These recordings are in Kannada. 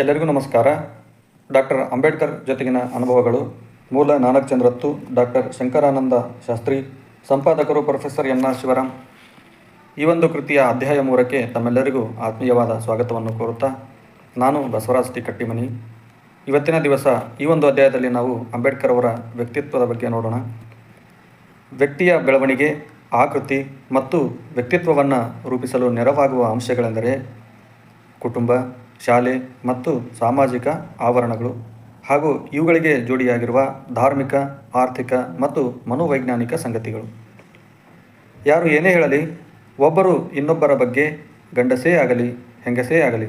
ಎಲ್ಲರಿಗೂ ನಮಸ್ಕಾರ. ಡಾಕ್ಟರ್ ಅಂಬೇಡ್ಕರ್ ಜೊತೆಗಿನ ಅನುಭವಗಳು. ಮೂಲ ನಾನಕ್ ಚಂದ್ರತ್ತು ಡಾಕ್ಟರ್ ಶಂಕರಾನಂದ ಶಾಸ್ತ್ರಿ, ಸಂಪಾದಕರು ಪ್ರೊಫೆಸರ್ ಎನ್ ಆರ್ ಶಿವರಾಮ್. ಈ ಒಂದು ಕೃತಿಯ ಅಧ್ಯಾಯ ಮೂರಕ್ಕೆ ತಮ್ಮೆಲ್ಲರಿಗೂ ಆತ್ಮೀಯವಾದ ಸ್ವಾಗತವನ್ನು ಕೋರುತ್ತಾ ನಾನು ಬಸವರಾಜ್ ಟಿ ಕಟ್ಟಿಮನಿ ಇವತ್ತಿನ ದಿವಸ ಈ ಒಂದು ಅಧ್ಯಾಯದಲ್ಲಿ ನಾವು ಅಂಬೇಡ್ಕರ್ ಅವರ ವ್ಯಕ್ತಿತ್ವದ ಬಗ್ಗೆ ನೋಡೋಣ. ವ್ಯಕ್ತಿಯ ಬೆಳವಣಿಗೆ, ಆಕೃತಿ ಮತ್ತು ವ್ಯಕ್ತಿತ್ವವನ್ನು ರೂಪಿಸಲು ನೆರವಾಗುವ ಅಂಶಗಳೆಂದರೆ ಕುಟುಂಬ ಶಾಲೆ ಮತ್ತು ಸಾಮಾಜಿಕ ಆವರಣಗಳು ಹಾಗೂ ಇವುಗಳಿಗೆ ಜೋಡಿಯಾಗಿರುವ ಧಾರ್ಮಿಕ, ಆರ್ಥಿಕ ಮತ್ತು ಮನೋವೈಜ್ಞಾನಿಕ ಸಂಗತಿಗಳು. ಯಾರು ಏನೇ ಹೇಳಲಿ, ಒಬ್ಬರು ಇನ್ನೊಬ್ಬರ ಬಗ್ಗೆ ಗಂಡಸೇ ಆಗಲಿ, ಹೆಂಗಸೇ ಆಗಲಿ,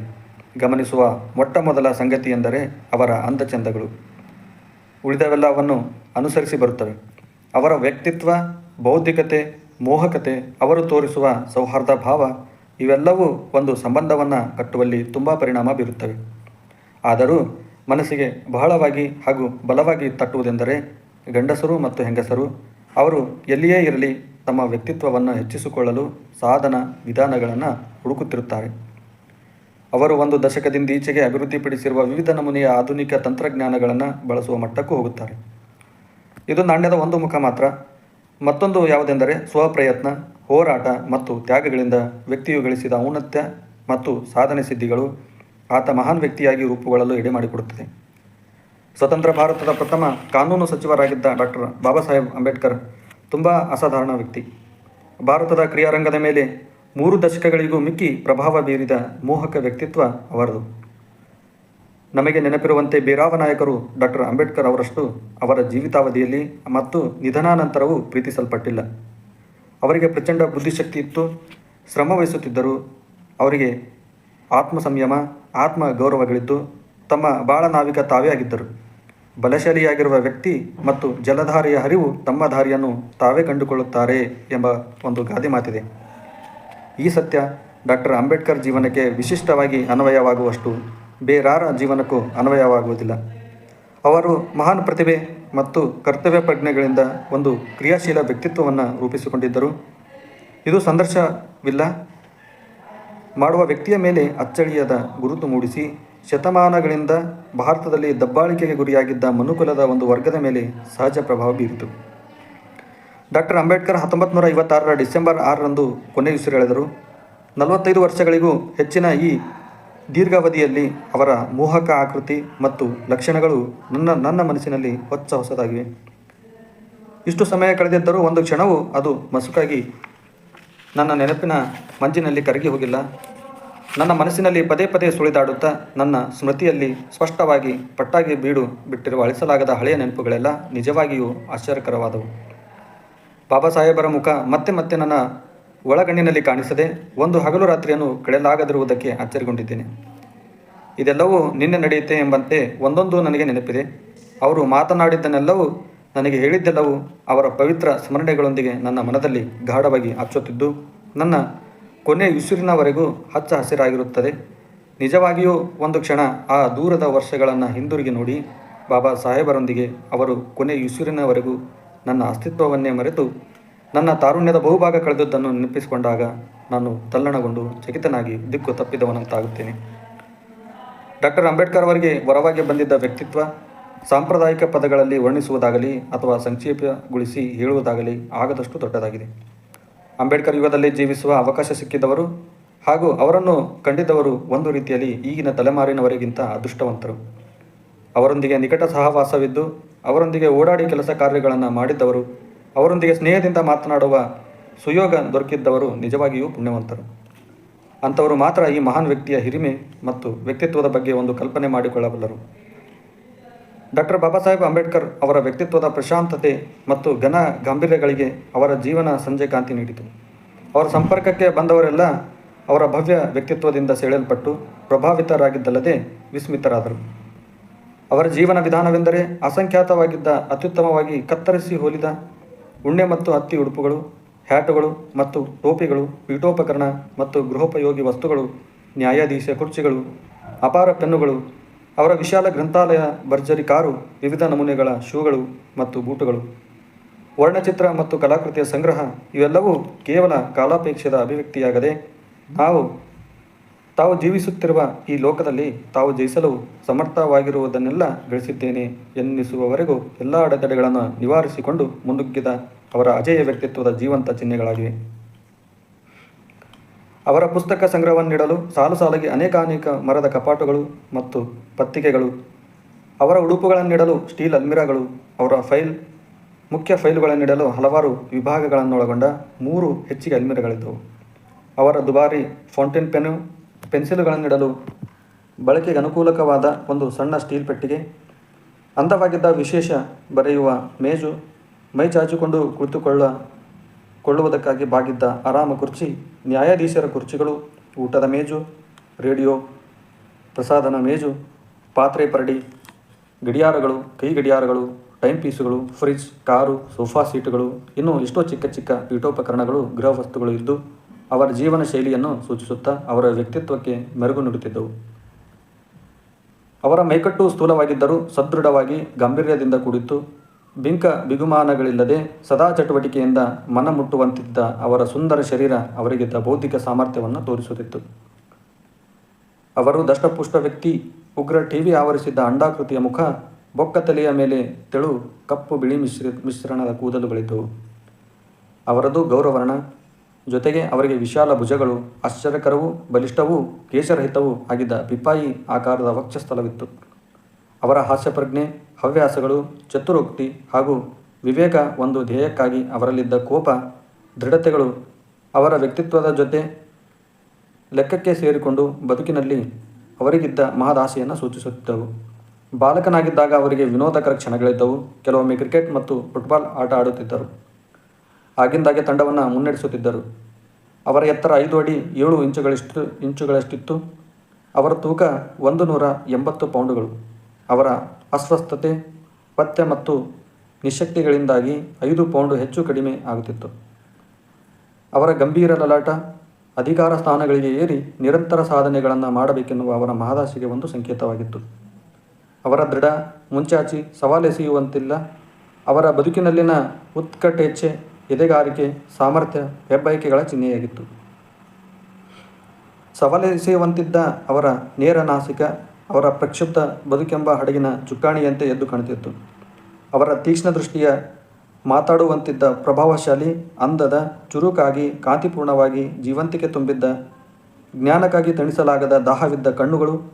ಗಮನಿಸುವ ಮೊಟ್ಟ ಮೊದಲ ಸಂಗತಿ ಎಂದರೆ ಅವರ ಅಂದಚಂದಗಳು ಉಳಿದವೆಲ್ಲವನ್ನು ಅನುಸರಿಸಿ ಬರುತ್ತವೆ. ಅವರ ವ್ಯಕ್ತಿತ್ವ, ಬೌದ್ಧಿಕತೆ, ಮೋಹಕತೆ ಅವರು ತೋರಿಸುವ ಸೌಹಾರ್ದ ಭಾವ ಇವೆಲ್ಲವೂ ಒಂದು ಸಂಬಂಧವನ್ನು ಕಟ್ಟುವಲ್ಲಿ ತುಂಬ ಪರಿಣಾಮ ಬೀರುತ್ತವೆ. ಆದರೂ ಮನಸ್ಸಿಗೆ ಬಹಳವಾಗಿ ಹಾಗೂ ಬಲವಾಗಿ ತಟ್ಟುವುದೆಂದರೆ ಗಂಡಸರು ಮತ್ತು ಹೆಂಗಸರು ಅವರು ಎಲ್ಲಿಯೇ ಇರಲಿ ತಮ್ಮ ವ್ಯಕ್ತಿತ್ವವನ್ನು ಹೆಚ್ಚಿಸಿಕೊಳ್ಳಲು ಸಾಧನ ವಿಧಾನಗಳನ್ನು ಹುಡುಕುತ್ತಿರುತ್ತಾರೆ. ಅವರು ಒಂದು ದಶಕದಿಂದ ಈಚೆಗೆ ಅಭಿವೃದ್ಧಿಪಡಿಸಿರುವ ವಿವಿಧ ನಮೂನೆಯ ಆಧುನಿಕ ತಂತ್ರಜ್ಞಾನಗಳನ್ನು ಬಳಸುವ ಮಟ್ಟಕ್ಕೂ ಹೋಗುತ್ತಾರೆ. ಇದು ನಾಣ್ಯದ ಒಂದು ಮುಖ ಮಾತ್ರ. ಮತ್ತೊಂದು ಯಾವುದೆಂದರೆ ಸ್ವಪ್ರಯತ್ನ ಹೋರಾಟ ಮತ್ತು ತ್ಯಾಗಗಳಿಂದ ವ್ಯಕ್ತಿಯು ಗಳಿಸಿದ ಔನ್ನತ್ಯ ಮತ್ತು ಸಾಧನೆ ಸಿದ್ಧಿಗಳು ಆತ ಮಹಾನ್ ವ್ಯಕ್ತಿಯಾಗಿ ರೂಪುಗೊಳ್ಳಲು ಎಡೆ ಮಾಡಿಕೊಡುತ್ತದೆ ಸ್ವತಂತ್ರ ಭಾರತದ ಪ್ರಥಮ ಕಾನೂನು ಸಚಿವರಾಗಿದ್ದ ಡಾಕ್ಟರ್ ಬಾಬಾ ಸಾಹೇಬ್ ಅಂಬೇಡ್ಕರ್ ತುಂಬ ಅಸಾಧಾರಣ ವ್ಯಕ್ತಿ. ಭಾರತದ ಕ್ರಿಯಾರಂಗದ ಮೇಲೆ ಮೂರು ದಶಕಗಳಿಗೂ ಮಿಕ್ಕಿ ಪ್ರಭಾವ ಬೀರಿದ ಮೋಹಕ ವ್ಯಕ್ತಿತ್ವ ಅವರದು. ನಮಗೆ ನೆನಪಿರುವಂತೆ ಬೇರಾವ ನಾಯಕರು ಡಾಕ್ಟರ್ ಅಂಬೇಡ್ಕರ್ ಅವರಷ್ಟು ಅವರ ಜೀವಿತಾವಧಿಯಲ್ಲಿ ಮತ್ತು ನಿಧನಾನಂತರವೂ ಪ್ರೀತಿಸಲ್ಪಟ್ಟಿಲ್ಲ. ಅವರಿಗೆ ಪ್ರಚಂಡ ಬುದ್ಧಿಶಕ್ತಿ ಇತ್ತು. ಶ್ರಮ ವಹಿಸುತ್ತಿದ್ದರು. ಅವರಿಗೆ ಆತ್ಮ ಸಂಯಮ ಆತ್ಮ ಗೌರವಗಳಿದ್ದು ತಮ್ಮ ಬಾಳ ನಾವಿಕ ತಾವೇ ಆಗಿದ್ದರು. ಬಲಶಾಲಿಯಾಗಿರುವ ವ್ಯಕ್ತಿ ಮತ್ತು ಜಲಧಾರೆಯ ಹರಿವು ತಮ್ಮ ದಾರಿಯನ್ನು ತಾವೇ ಕಂಡುಕೊಳ್ಳುತ್ತಾರೆ ಎಂಬ ಒಂದು ಗಾದೆ ಮಾತಿದೆ. ಈ ಸತ್ಯ ಡಾಕ್ಟರ್ ಅಂಬೇಡ್ಕರ್ ಜೀವನಕ್ಕೆ ವಿಶಿಷ್ಟವಾಗಿ ಅನ್ವಯವಾಗುವಷ್ಟು ಬೇರಾರ ಜೀವನಕ್ಕೂ ಅನ್ವಯವಾಗುವುದಿಲ್ಲ. ಅವರು ಮಹಾನ್ ಪ್ರತಿಭೆ ಮತ್ತು ಕರ್ತವ್ಯ ಪ್ರಜ್ಞೆಗಳಿಂದ ಒಂದು ಕ್ರಿಯಾಶೀಲ ವ್ಯಕ್ತಿತ್ವವನ್ನು ರೂಪಿಸಿಕೊಂಡಿದ್ದರು. ಇದು ಸಂದರ್ಶವಿಲ್ಲ ಮಾಡುವ ವ್ಯಕ್ತಿಯ ಮೇಲೆ ಅಚ್ಚಳಿಯದ ಗುರುತು ಮೂಡಿಸಿ, ಶತಮಾನಗಳಿಂದ ಭಾರತದಲ್ಲಿ ದಬ್ಬಾಳಿಕೆಗೆ ಗುರಿಯಾಗಿದ್ದ ಮನುಕುಲದ ಒಂದು ವರ್ಗದ ಮೇಲೆ ಸಹಜ ಪ್ರಭಾವ ಬೀರಿತು. ಡಾಕ್ಟರ್ ಅಂಬೇಡ್ಕರ್ ಹತ್ತೊಂಬತ್ತು ನೂರ ಐವತ್ತಾರರ ಡಿಸೆಂಬರ್ ಆರರಂದು ಕೊನೆಯುಸಿರೆಳೆದರು. ನಲವತ್ತೈದು ವರ್ಷಗಳಿಗೂ ಹೆಚ್ಚಿನ ಈ ದೀರ್ಘಾವಧಿಯಲ್ಲಿ ಅವರ ಮೋಹಕ ಆಕೃತಿ ಮತ್ತು ಲಕ್ಷಣಗಳು ನನ್ನ ನನ್ನ ಮನಸ್ಸಿನಲ್ಲಿ ಹೊಚ್ಚ ಹೊಸದಾಗಿವೆ. ಇಷ್ಟು ಸಮಯ ಕಳೆದಿದ್ದರೂ ಒಂದು ಕ್ಷಣವೂ ಅದು ಮಸುಕಾಗಿ ನನ್ನ ನೆನಪಿನ ಮಂಜಿನಲ್ಲಿ ಕರಗಿ ಹೋಗಿಲ್ಲ. ನನ್ನ ಮನಸ್ಸಿನಲ್ಲಿ ಪದೇ ಪದೇ ಸುಳಿದಾಡುತ್ತಾ ನನ್ನ ಸ್ಮೃತಿಯಲ್ಲಿ ಸ್ಪಷ್ಟವಾಗಿ ಪಟ್ಟಾಗಿ ಬೀಡು ಬಿಟ್ಟಿರುವ ಅಳಿಸಲಾಗದ ಹಳೆಯ ನೆನಪುಗಳೆಲ್ಲ ನಿಜವಾಗಿಯೂ ಆಶ್ಚರ್ಯಕರವಾದವು. ಬಾಬಾ ಸಾಹೇಬರ ಮುಖ ಮತ್ತೆ ಮತ್ತೆ ನನ್ನ ಒಳಗಣ್ಣಿನಲ್ಲಿ ಕಾಣಿಸದೆ ಒಂದು ಹಗಲು ರಾತ್ರಿಯನ್ನು ಕಳೆಯಲಾಗದಿರುವುದಕ್ಕೆ ಆಶ್ಚರ್ಯಗೊಂಡಿದ್ದೇನೆ ಇದೆಲ್ಲವೂ ನಿನ್ನೆ ನಡೆಯುತ್ತೆ ಎಂಬಂತೆ ಒಂದೊಂದು ನನಗೆ ನೆನಪಿದೆ. ಅವರು ಮಾತನಾಡಿದ್ದನ್ನೆಲ್ಲವೂ ನನಗೆ ಹೇಳಿದ್ದೆಲ್ಲವೂ ಅವರ ಪವಿತ್ರ ಸ್ಮರಣೆಗಳೊಂದಿಗೆ ನನ್ನ ಮನದಲ್ಲಿ ಗಾಢವಾಗಿ ಹಚ್ಚುತ್ತಿದ್ದು, ನನ್ನ ಕೊನೆ ಉಸಿರಿನವರೆಗೂ ಹಚ್ಚ ಹಸಿರಾಗಿರುತ್ತದೆ. ನಿಜವಾಗಿಯೂ ಒಂದು ಕ್ಷಣ ಆ ದೂರದ ವರ್ಷಗಳನ್ನು ಹಿಂದಿರುಗಿ ನೋಡಿ, ಬಾಬಾ ಸಾಹೇಬರೊಂದಿಗೆ ಅವರು ಕೊನೆ ಉಸಿರಿನವರೆಗೂ ನನ್ನ ಅಸ್ತಿತ್ವವನ್ನೇ ಮರೆತು ನನ್ನ ತಾರುಣ್ಯದ ಬಹುಭಾಗ ಕಳೆದದ್ದನ್ನು ನೆನಪಿಸಿಕೊಂಡಾಗ ನಾನು ತಲ್ಲಣಗೊಂಡು ಚಕಿತನಾಗಿ ದಿಕ್ಕು ತಪ್ಪಿದವನಂತಾಗುತ್ತೇನೆ. ಡಾಕ್ಟರ್ ಅಂಬೇಡ್ಕರ್ ಅವರಿಗೆ ವರವಾಗಿ ಬಂದಿದ್ದ ವ್ಯಕ್ತಿತ್ವ, ಸಾಂಪ್ರದಾಯಿಕ ಪದಗಳಲ್ಲಿ ವರ್ಣಿಸುವುದಾಗಲಿ ಅಥವಾ ಸಂಕ್ಷೇಪಗೊಳಿಸಿ ಹೇಳುವುದಾಗಲಿ ಆಗದಷ್ಟು ದೊಡ್ಡದಾಗಿದೆ. ಅಂಬೇಡ್ಕರ್ ಯುಗದಲ್ಲಿ ಜೀವಿಸುವ ಅವಕಾಶ ಸಿಕ್ಕಿದವರು ಹಾಗೂ ಅವರನ್ನು ಕಂಡಿದ್ದವರು ಒಂದು ರೀತಿಯಲ್ಲಿ ಈಗಿನ ತಲೆಮಾರಿನವರಿಗಿಂತ ಅದೃಷ್ಟವಂತರು. ಅವರೊಂದಿಗೆ ನಿಕಟ ಸಹವಾಸವಿದ್ದು, ಅವರೊಂದಿಗೆ ಓಡಾಡಿ ಕೆಲಸ ಕಾರ್ಯಗಳನ್ನು ಮಾಡಿದ್ದವರು ಅವರೊಂದಿಗೆ ಸ್ನೇಹದಿಂದ ಮಾತನಾಡುವ ಸುಯೋಗ ದೊರಕಿದ್ದವರು ನಿಜವಾಗಿಯೂ ಪುಣ್ಯವಂತರು. ಅಂಥವರು ಮಾತ್ರ ಈ ಮಹಾನ್ ವ್ಯಕ್ತಿಯ ಹಿರಿಮೆ ಮತ್ತು ವ್ಯಕ್ತಿತ್ವದ ಬಗ್ಗೆ ಒಂದು ಕಲ್ಪನೆ ಮಾಡಿಕೊಳ್ಳಬಲ್ಲರು. ಡಾಕ್ಟರ್ ಬಾಬಾ ಸಾಹೇಬ್ ಅಂಬೇಡ್ಕರ್ ಅವರ ವ್ಯಕ್ತಿತ್ವದ ಪ್ರಶಾಂತತೆ ಮತ್ತು ಘನ ಗಾಂಭೀರ್ಯಗಳಿಗೆ ಅವರ ಜೀವನ ಸಂಜೆ ಕಾಂತಿ ನೀಡಿತು. ಅವರ ಸಂಪರ್ಕಕ್ಕೆ ಬಂದವರೆಲ್ಲ ಅವರ ಭವ್ಯ ವ್ಯಕ್ತಿತ್ವದಿಂದ ಸೆಳೆಯಲ್ಪಟ್ಟು ಪ್ರಭಾವಿತರಾಗಿದ್ದಲ್ಲದೆ ವಿಸ್ಮಿತರಾದರು. ಅವರ ಜೀವನ ವಿಧಾನವೆಂದರೆ ಅಸಂಖ್ಯಾತವಾಗಿದ್ದ ಅತ್ಯುತ್ತಮವಾಗಿ ಕತ್ತರಿಸಿ ಹೋಲಿದ ಉಣ್ಣೆ ಮತ್ತು ಹತ್ತಿ ಉಡುಪುಗಳು, ಹ್ಯಾಟುಗಳು ಮತ್ತು ಟೋಪಿಗಳು, ಪೀಠೋಪಕರಣ ಮತ್ತು ಗೃಹೋಪಯೋಗಿ ವಸ್ತುಗಳು, ನ್ಯಾಯಾಧೀಶ ಕುರ್ಚಿಗಳು, ಅಪಾರ ಪೆನ್ನುಗಳು, ಅವರ ವಿಶಾಲ ಗ್ರಂಥಾಲಯ, ಭರ್ಜರಿ ಕಾರು, ವಿವಿಧ ನಮೂನೆಗಳ ಶೂಗಳು ಮತ್ತು ಬೂಟುಗಳು. ವರ್ಣಚಿತ್ರ ಮತ್ತು ಕಲಾಕೃತಿಯ ಸಂಗ್ರಹ ಇವೆಲ್ಲವೂ ಕೇವಲ ಕಾಲಾಪೇಕ್ಷದ ಅಭಿವ್ಯಕ್ತಿಯಾಗದೆ ನಾವು ತಾವು ಜೀವಿಸುತ್ತಿರುವ ಈ ಲೋಕದಲ್ಲಿ ತಾವು ಜಯಿಸಲು ಸಮರ್ಥವಾಗಿರುವುದನ್ನೆಲ್ಲ ಗಳಿಸಿದ್ದೇನೆ ಎನ್ನಿಸುವವರೆಗೂ ಎಲ್ಲ ಅಡೆತಡೆಗಳನ್ನು ನಿವಾರಿಸಿಕೊಂಡು ಮುನ್ನುಗ್ಗಿದ ಅವರ ಅಜೇಯ ವ್ಯಕ್ತಿತ್ವದ ಜೀವಂತ ಚಿಹ್ನೆಗಳಾಗಿವೆ. ಅವರ ಪುಸ್ತಕ ಸಂಗ್ರಹವನ್ನಿಡಲು ಸಾಲು ಸಾಲಾಗಿ ಅನೇಕಾನೇಕ ಅನೇಕ ಮರದ ಕಪಾಟುಗಳು ಮತ್ತು ಪತ್ರಿಕೆಗಳು, ಅವರ ಉಡುಪುಗಳನ್ನಿಡಲು ಸ್ಟೀಲ್ ಅಲ್ಮಿರಾಗಳು, ಅವರ ಫೈಲ್, ಮುಖ್ಯ ಫೈಲುಗಳನ್ನಿಡಲು ಹಲವಾರು ವಿಭಾಗಗಳನ್ನೊಳಗೊಂಡ ಮೂರು ಹೆಚ್ಚಿಗೆ ಅಲ್ಮಿರಗಳಿದ್ದವು. ಅವರ ದುಬಾರಿ ಫೌಂಟೇನ್ ಪೆನ್ನು ಪೆನ್ಸಿಲುಗಳನ್ನಿಡಲು ಬಳಕೆಗೆ ಅನುಕೂಲಕವಾದ ಒಂದು ಸಣ್ಣ ಸ್ಟೀಲ್ ಪೆಟ್ಟಿಗೆ. ಅಂದವಾಗಿದ್ದ ವಿಶೇಷ ಬರೆಯುವ ಮೇಜು ಮೈ ಚಾಚಿಕೊಂಡು ಕುಳಿತುಕೊಳ್ಳ, ಕೊಳ್ಳುವುದಕ್ಕಾಗಿ ಬಾಗಿದ್ದ ಆರಾಮ ಕುರ್ಚಿ, ನ್ಯಾಯಾಧೀಶರ ಕುರ್ಚಿಗಳು, ಊಟದ ಮೇಜು, ರೇಡಿಯೋ, ಪ್ರಸಾದನ ಮೇಜು, ಪಾತ್ರೆ ಪರಡಿ, ಗಡಿಯಾರಗಳು, ಕೈ ಗಡಿಯಾರಗಳು, ಟೈಮ್ ಪೀಸುಗಳು, ಫ್ರಿಜ್, ಕಾರು, ಸೋಫಾ ಸೀಟುಗಳು, ಇನ್ನೂ ಎಷ್ಟೋ ಚಿಕ್ಕ ಚಿಕ್ಕ ಪೀಠೋಪಕರಣಗಳು ಗೃಹ ವಸ್ತುಗಳು ಇದ್ದು ಅವರ ಜೀವನ ಶೈಲಿಯನ್ನು ಸೂಚಿಸುತ್ತಾ ಅವರ ವ್ಯಕ್ತಿತ್ವಕ್ಕೆ ಮೆರುಗು ನೀಡುತ್ತಿದ್ದವು. ಅವರ ಮೈಕಟ್ಟು ಸ್ಥೂಲವಾಗಿದ್ದರೂ ಸದೃಢವಾಗಿ ಗಾಂಭೀರ್ಯದಿಂದ ಕೂಡಿತ್ತು. ಬಿಂಕ ಬಿಗುಮಾನಗಳಿಲ್ಲದೆ ಸದಾ ಚಟುವಟಿಕೆಯಿಂದ ಮನ ಮುಟ್ಟುವಂತಿದ್ದ ಅವರ ಸುಂದರ ಶರೀರ ಅವರಿಗಿದ್ದ ಬೌದ್ಧಿಕ ಸಾಮರ್ಥ್ಯವನ್ನು ತೋರಿಸುತ್ತಿತ್ತು. ಅವರು ದಷ್ಟಪುಷ್ಟ ವ್ಯಕ್ತಿ, ಉಗ್ರ ಟಿವಿ ಆವರಿಸಿದ್ದ ಅಂಡಾಕೃತಿಯ ಮುಖ, ಬೊಕ್ಕ ತಲೆಯ ಮೇಲೆ ತೆಳು ಕಪ್ಪು ಬಿಳಿ ಮಿಶ್ರ, ಮಿಶ್ರಣದ ಕೂದಲುಗಳಿದ್ದವು. ಅವರದು ಗೌರವರ್ಣ ಜೊತೆಗೆ ಅವರಿಗೆ ವಿಶಾಲ ಭುಜಗಳು, ಆಶ್ಚರ್ಯಕರವೂ, ಬಲಿಷ್ಠವೂ, ಕೇಶರಹಿತವೂ ಆಗಿದ್ದ ಪಿಪಾಯಿ ಆಕಾರದ ವಕ್ಷಸ್ಥಲವಿತ್ತು. ಅವರ ಹಾಸ್ಯಪ್ರಜ್ಞೆ, ಹವ್ಯಾಸಗಳು, ಚತುರೋಕ್ತಿ ಹಾಗೂ ವಿವೇಕ ಒಂದು ಧ್ಯೇಯಕ್ಕಾಗಿ ಅವರಲ್ಲಿದ್ದ ಕೋಪ, ದೃಢತೆಗಳು ಅವರ ವ್ಯಕ್ತಿತ್ವದ ಜೊತೆ ಲೆಕ್ಕಕ್ಕೆ ಸೇರಿಕೊಂಡು ಬದುಕಿನಲ್ಲಿ ಅವರಿಗಿದ್ದ ಮಹದಾಸೆಯನ್ನು ಸೂಚಿಸುತ್ತಿದ್ದವು. ಬಾಲಕನಾಗಿದ್ದಾಗ ಅವರಿಗೆ ವಿನೋದಕರ ಕ್ಷಣಗಳಿದ್ದವು. ಕೆಲವೊಮ್ಮೆ ಕ್ರಿಕೆಟ್ ಮತ್ತು ಫುಟ್ಬಾಲ್ ಆಟ ಆಡುತ್ತಿದ್ದರು. ಆಗಿಂದಾಗೆ ತಂಡವನ್ನು ಮುನ್ನಡೆಸುತ್ತಿದ್ದರು. ಅವರ ಎತ್ತರ ಐದು ಅಡಿ ಏಳು ಇಂಚುಗಳಷ್ಟು, ಇಂಚುಗಳಷ್ಟಿತ್ತು. ಅವರ ತೂಕ ಒಂದು ನೂರ ಎಂಬತ್ತು ಪೌಂಡುಗಳು. ಅವರ ಅಸ್ವಸ್ಥತೆ, ಪಥ್ಯ ಮತ್ತು ನಿಶಕ್ತಿಗಳಿಂದಾಗಿ ಐದು ಪೌಂಡು ಹೆಚ್ಚು ಕಡಿಮೆ ಆಗುತ್ತಿತ್ತು. ಅವರ ಗಂಭೀರ ಲಲಾಟ, ಅಧಿಕಾರ ಸ್ಥಾನಗಳಿಗೆ ಏರಿ ನಿರಂತರ ಸಾಧನೆಗಳನ್ನು ಮಾಡಬೇಕೆನ್ನುವ ಅವರ ಮಹದಾಸಿಗೆ ಒಂದು ಸಂಕೇತವಾಗಿತ್ತು. ಅವರ ದೃಢ, ಮುಂಚಾಚಿ ಸವಾಲೆಸೆಯುವಂತಿಲ್ಲ. ಅವರ ಬದುಕಿನಲ್ಲಿನ ಉತ್ಕಟೇಚ್ಛೆ ಎದೆಗಾರಿಕೆ, ಸಾಮರ್ಥ್ಯ ಹೆಬ್ಬಯಕೆಗಳ ಚಿಹ್ನೆಯಾಗಿತ್ತು. ಸವಲಿಸುವಂತಿದ್ದ ಅವರ ನೇರ ನಾಸಿಕ, ಅವರ ಪ್ರಕ್ಷುಬ್ಧ ಬದುಕೆಂಬ ಹಡಗಿನ ಚುಕ್ಕಾಣಿಯಂತೆ ಎದ್ದು ಕಾಣುತ್ತಿತ್ತು. ಅವರ ತೀಕ್ಷ್ಣ ದೃಷ್ಟಿಯ ಮಾತಾಡುವಂತಿದ್ದ ಪ್ರಭಾವಶಾಲಿ, ಅಂದದ, ಚುರುಕಾಗಿ, ಕಾಂತಿಪೂರ್ಣವಾಗಿ ಜೀವಂತಿಕೆ ತುಂಬಿದ್ದ, ಜ್ಞಾನಕ್ಕಾಗಿ ತಣಿಸಲಾಗದ ದಾಹವಿದ್ದ ಕಣ್ಣುಗಳು,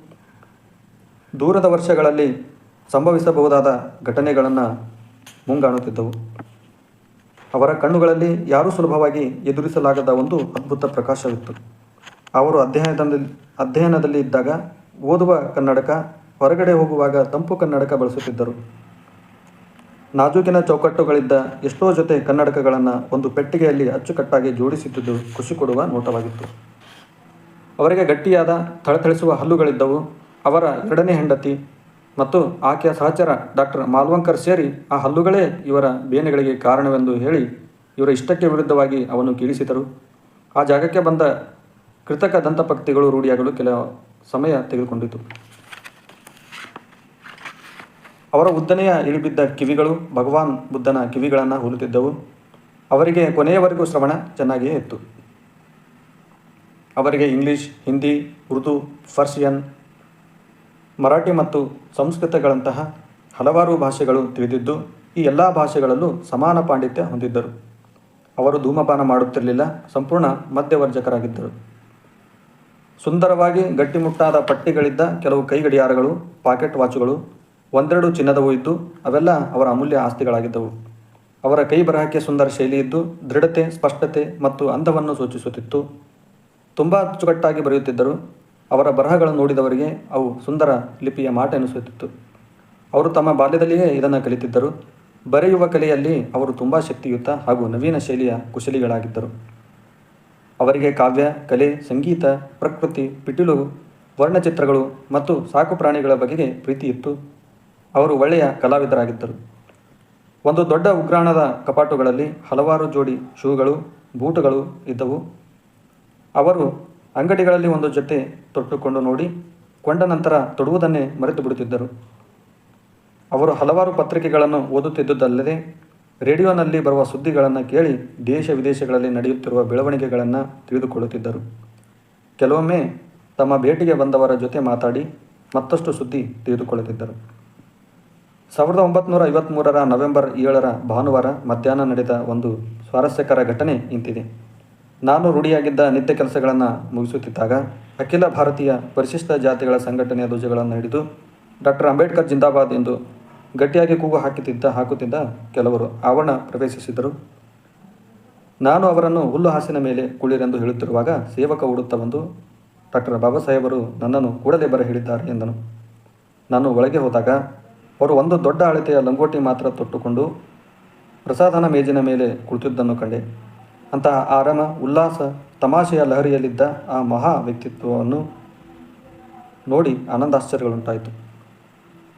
ದೂರದ ವರ್ಷಗಳಲ್ಲಿ ಸಂಭವಿಸಬಹುದಾದ ಘಟನೆಗಳನ್ನು ಮುಂಗಾಣುತ್ತಿದ್ದವು. ಅವರ ಕಣ್ಣುಗಳಲ್ಲಿ ಯಾರೂ ಸುಲಭವಾಗಿ ಎದುರಿಸಲಾಗದ ಒಂದು ಅದ್ಭುತ ಪ್ರಕಾಶವಿತ್ತು. ಅವರು ಅಧ್ಯಯನದಲ್ಲಿ ಅಧ್ಯಯನದಲ್ಲಿ ಇದ್ದಾಗ ಓದುವ ಕನ್ನಡಕ, ಹೊರಗಡೆ ಹೋಗುವಾಗ ತಂಪು ಕನ್ನಡಕ ಬಳಸುತ್ತಿದ್ದರು. ನಾಜೂಕಿನ ಚೌಕಟ್ಟುಗಳಿದ್ದ ಎಷ್ಟೋ ಜೊತೆ ಕನ್ನಡಕಗಳನ್ನು ಒಂದು ಪೆಟ್ಟಿಗೆಯಲ್ಲಿ ಅಚ್ಚುಕಟ್ಟಾಗಿ ಜೋಡಿಸುತ್ತಿದ್ದು ಖುಷಿ ಕೊಡುವ ನೋಟವಾಗಿತ್ತು. ಅವರಿಗೆ ಗಟ್ಟಿಯಾದ ಥಳಥಳಿಸುವ ಹಲ್ಲುಗಳಿದ್ದವು. ಅವರ ಎರಡನೇ ಹೆಂಡತಿ ಮತ್ತು ಆಕೆಯ ಸಹಚರ ಡಾಕ್ಟರ್ ಮಾಲ್ವಂಕರ್ ಸೇರಿ ಆ ಹಲ್ಲುಗಳೇ ಇವರ ಬೇನೆಗಳಿಗೆ ಕಾರಣವೆಂದು ಹೇಳಿ ಇವರ ಇಷ್ಟಕ್ಕೆ ವಿರುದ್ಧವಾಗಿ ಅವನು ಕೀಳಿಸಿದರು ಆ ಜಾಗಕ್ಕೆ ಬಂದ ಕೃತಕ ದಂತಪಕ್ತಿಗಳು ರೂಢಿಯಾಗಲು ಕೆಲ ಸಮಯ ತೆಗೆದುಕೊಂಡಿತು. ಅವರ ಉದ್ದನೆಯ ಇಳಿಬಿದ್ದ ಕಿವಿಗಳು ಭಗವಾನ್ ಬುದ್ಧನ ಕಿವಿಗಳನ್ನು ಹೋಲುತ್ತಿದ್ದವು. ಅವರಿಗೆ ಕೊನೆಯವರೆಗೂ ಶ್ರವಣ ಚೆನ್ನಾಗಿಯೇ ಇತ್ತು. ಅವರಿಗೆ ಇಂಗ್ಲಿಷ್, ಹಿಂದಿ, ಉರ್ದು ಫರ್ಷಿಯನ್ ಮರಾಠಿ ಮತ್ತು ಸಂಸ್ಕೃತಗಳಂತಹ ಹಲವಾರು ಭಾಷೆಗಳು ತಿಳಿದಿದ್ದು, ಈ ಎಲ್ಲ ಭಾಷೆಗಳಲ್ಲೂ ಸಮಾನ ಪಾಂಡಿತ್ಯ ಹೊಂದಿದ್ದರು. ಅವರು ಧೂಮಪಾನ ಮಾಡುತ್ತಿರಲಿಲ್ಲ, ಸಂಪೂರ್ಣ ಮಧ್ಯವರ್ಜಕರಾಗಿದ್ದರು ಸುಂದರವಾಗಿ ಗಟ್ಟಿಮುಟ್ಟಾದ ಪಟ್ಟಿಗಳಿದ್ದ ಕೆಲವು ಕೈಗಡಿಯಾರಗಳು, ಪಾಕೆಟ್ ವಾಚುಗಳು, ಒಂದೆರಡು ಚಿನ್ನದವು ಇದ್ದು, ಅವೆಲ್ಲ ಅವರ ಅಮೂಲ್ಯ ಆಸ್ತಿಗಳಾಗಿದ್ದವು. ಅವರ ಕೈ ಬರಹಕ್ಕೆ ಸುಂದರ ಶೈಲಿ ಇದ್ದು, ದೃಢತೆ, ಸ್ಪಷ್ಟತೆ ಮತ್ತು ಅಂದವನ್ನು ಸೂಚಿಸುತ್ತಿತ್ತು. ತುಂಬ ಅಚ್ಚುಕಟ್ಟಾಗಿ ಬರೆಯುತ್ತಿದ್ದರು. ಅವರ ಬರಹಗಳನ್ನು ನೋಡಿದವರಿಗೆ ಅವು ಸುಂದರ ಲಿಪಿಯ ಮಾಟ ಎನಿಸುತ್ತಿತ್ತು ಅವರು ತಮ್ಮ ಬಾಲ್ಯದಲ್ಲಿಯೇ ಇದನ್ನು ಕಲಿತಿದ್ದರು. ಬರೆಯುವ ಕಲೆಯಲ್ಲಿ ಅವರು ತುಂಬ ಶಕ್ತಿಯುತ ಹಾಗೂ ನವೀನ ಶೈಲಿಯ ಕುಶಲಿಗಳಾಗಿದ್ದರು. ಅವರಿಗೆ ಕಾವ್ಯ, ಕಲೆ, ಸಂಗೀತ, ಪ್ರಕೃತಿ, ಪಿಟೀಲು, ವರ್ಣಚಿತ್ರಗಳು ಮತ್ತು ಸಾಕುಪ್ರಾಣಿಗಳ ಬಗೆಗೆ ಪ್ರೀತಿ ಇತ್ತು. ಅವರು ಒಳ್ಳೆಯ ಕಲಾವಿದರಾಗಿದ್ದರು. ಒಂದು ದೊಡ್ಡ ಉಗ್ರಾಣದ ಕಪಾಟುಗಳಲ್ಲಿ ಹಲವಾರು ಜೋಡಿ ಶೂಗಳು, ಬೂಟುಗಳು ಇದ್ದವು. ಅವರು ಅಂಗಡಿಗಳಲ್ಲಿ ಒಂದು ಜೊತೆ ತೊಟ್ಟುಕೊಂಡು ನೋಡಿ ಕೊಂಡ ನಂತರ ತೊಡುವುದನ್ನೇ ಮರೆತು ಬಿಡುತ್ತಿದ್ದರು. ಅವರು ಹಲವಾರು ಪತ್ರಿಕೆಗಳನ್ನು ಓದುತ್ತಿದ್ದುದಲ್ಲದೆ ರೇಡಿಯೋನಲ್ಲಿ ಬರುವ ಸುದ್ದಿಗಳನ್ನು ಕೇಳಿ ದೇಶ ವಿದೇಶಗಳಲ್ಲಿ ನಡೆಯುತ್ತಿರುವ ಬೆಳವಣಿಗೆಗಳನ್ನು ತಿಳಿದುಕೊಳ್ಳುತ್ತಿದ್ದರು. ಕೆಲವೊಮ್ಮೆ ತಮ್ಮ ಭೇಟಿಗೆ ಬಂದವರ ಜೊತೆ ಮಾತಾಡಿ ಮತ್ತಷ್ಟು ಸುದ್ದಿ ತಿಳಿದುಕೊಳ್ಳುತ್ತಿದ್ದರು. ಸಾವಿರದ ಒಂಬತ್ನೂರ ಐವತ್ತ್ಮೂರರ ನವೆಂಬರ್ ಏಳರ ಭಾನುವಾರ ಮಧ್ಯಾಹ್ನ ನಡೆದ ಒಂದು ಸ್ವಾರಸ್ಯಕರ ಘಟನೆ ಇಂತಿದೆ. ನಾನು ರೂಢಿಯಾಗಿದ್ದ ನಿತ್ಯ ಕೆಲಸಗಳನ್ನು ಮುಗಿಸುತ್ತಿದ್ದಾಗ ಅಖಿಲ ಭಾರತೀಯ ಪರಿಶಿಷ್ಟ ಜಾತಿಗಳ ಸಂಘಟನೆಯ ಧ್ವಜಗಳನ್ನು ಹಿಡಿದು ಡಾಕ್ಟರ್ ಅಂಬೇಡ್ಕರ್ ಜಿಂದಾಬಾದ್ ಎಂದು ಗಟ್ಟಿಯಾಗಿ ಕೂಗು ಹಾಕುತ್ತಿದ್ದ ಹಾಕುತ್ತಿದ್ದ ಕೆಲವರು ಆವರಣ ಪ್ರವೇಶಿಸಿದರು. ನಾನು ಅವರನ್ನು ಹುಲ್ಲು ಹಾಸಿನ ಮೇಲೆ ಕುಳಿರೆಂದು ಹೇಳುತ್ತಿರುವಾಗ ಸೇವಕ ಹುಡುತ್ತಾ ಬಂದು ಡಾಕ್ಟರ್ ಬಾಬಾ ಸಾಹೇಬರು ನನ್ನನ್ನು ಕೂಡಲೇ ಬರ ಹೇಳಿದ್ದಾರೆ ಎಂದನು. ನಾನು ಒಳಗೆ ಹೋದಾಗ ಅವರು ಒಂದು ದೊಡ್ಡ ಅಳತೆಯ ಲಂಗೋಟಿ ಮಾತ್ರ ತೊಟ್ಟುಕೊಂಡು ಪ್ರಸಾದನ ಮೇಜಿನ ಮೇಲೆ ಕುಳಿತಿದ್ದನ್ನು ಕಂಡೆ. ಅಂತಹ ಆರಾಮ ಉಲ್ಲಾಸ ತಮಾಷೆಯ ಲಹರಿಯಲ್ಲಿದ್ದ ಆ ಮಹಾ ವ್ಯಕ್ತಿತ್ವವನ್ನು ನೋಡಿ ಆನಂದಾಶ್ಚರ್ಯಗಳುಂಟಾಯಿತು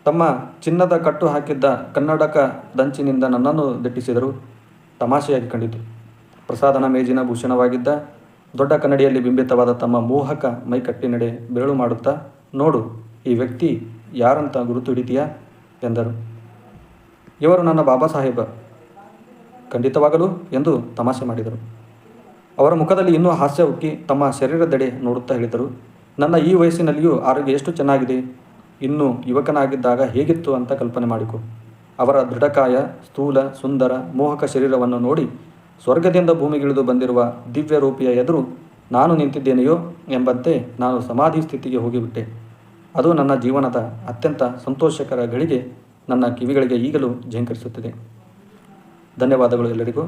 ತಮ್ಮ ಚಿನ್ನದ ಕಟ್ಟು ಹಾಕಿದ್ದ ಕನ್ನಡಕ ದಂಚಿನಿಂದ ನನ್ನನ್ನು ದಿಟ್ಟಿಸಿದರು. ತಮಾಷೆಯಾಗಿ ಕಂಡಿತು. ಪ್ರಸಾದನ ಮೇಜಿನ ಭೂಷಣವಾಗಿದ್ದ, ದೊಡ್ಡ ಕನ್ನಡಿಯಲ್ಲಿ ಬಿಂಬಿತವಾದ ತಮ್ಮ ಮೋಹಕ ಮೈಕಟ್ಟಿ ನಡೆ ಬೆರಳು ಮಾಡುತ್ತಾ, ನೋಡು, ಈ ವ್ಯಕ್ತಿ ಯಾರಂತ ಗುರುತು ಹಿಡಿತೀಯಾ? ಎಂದರು. ಇವರು ನನ್ನ ಬಾಬಾ ಸಾಹೇಬ. ಖಂಡಿತವಾಗಲು ಎಂದು ತಮಾಷೆ ಮಾಡಿದರು. ಅವರ ಮುಖದಲ್ಲಿ ಇನ್ನೂ ಹಾಸ್ಯ ಉಕ್ಕಿ ತಮ್ಮ ಶರೀರದೆಡೆ ನೋಡುತ್ತಾ ಹೇಳಿದರು. ನನ್ನ ಈ ವಯಸ್ಸಿನಲ್ಲಿಯೂ ಆರೋಗ್ಯ ಎಷ್ಟು ಚೆನ್ನಾಗಿದೆ? ಇನ್ನು ಯುವಕನಾಗಿದ್ದಾಗ ಹೇಗಿತ್ತು ಅಂತ ಕಲ್ಪನೆ ಮಾಡಿಕೊ. ಅವರ ದೃಢಕಾಯ, ಸ್ಥೂಲ, ಸುಂದರ, ಮೋಹಕ ಶರೀರವನ್ನು ನೋಡಿ ಸ್ವರ್ಗದಿಂದ ಭೂಮಿಗಿಳಿದು ಬಂದಿರುವ ದಿವ್ಯ ರೂಪಿಯ ಎದುರು ನಾನು ನಿಂತಿದ್ದೇನೆಯೋ ಎಂಬಂತೆ ನಾನು ಸಮಾಧಿ ಸ್ಥಿತಿಗೆ ಹೋಗಿಬಿಟ್ಟೆ. ಅದು ನನ್ನ ಜೀವನದ ಅತ್ಯಂತ ಸಂತೋಷಕರ ಗಳಿಗೆ ನನ್ನ ಕಿವಿಗಳಿಗೆ ಈಗಲೂ ಝೇಂಕರಿಸುತ್ತಿದೆ ಧನ್ಯವಾದಗಳು ಎಲ್ಲರಿಗೂ.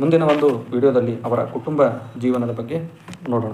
ಮುಂದಿನ ಒಂದು ವಿಡಿಯೋದಲ್ಲಿ ಅವರ ಕುಟುಂಬ ಜೀವನದ ಬಗ್ಗೆ ನೋಡೋಣ.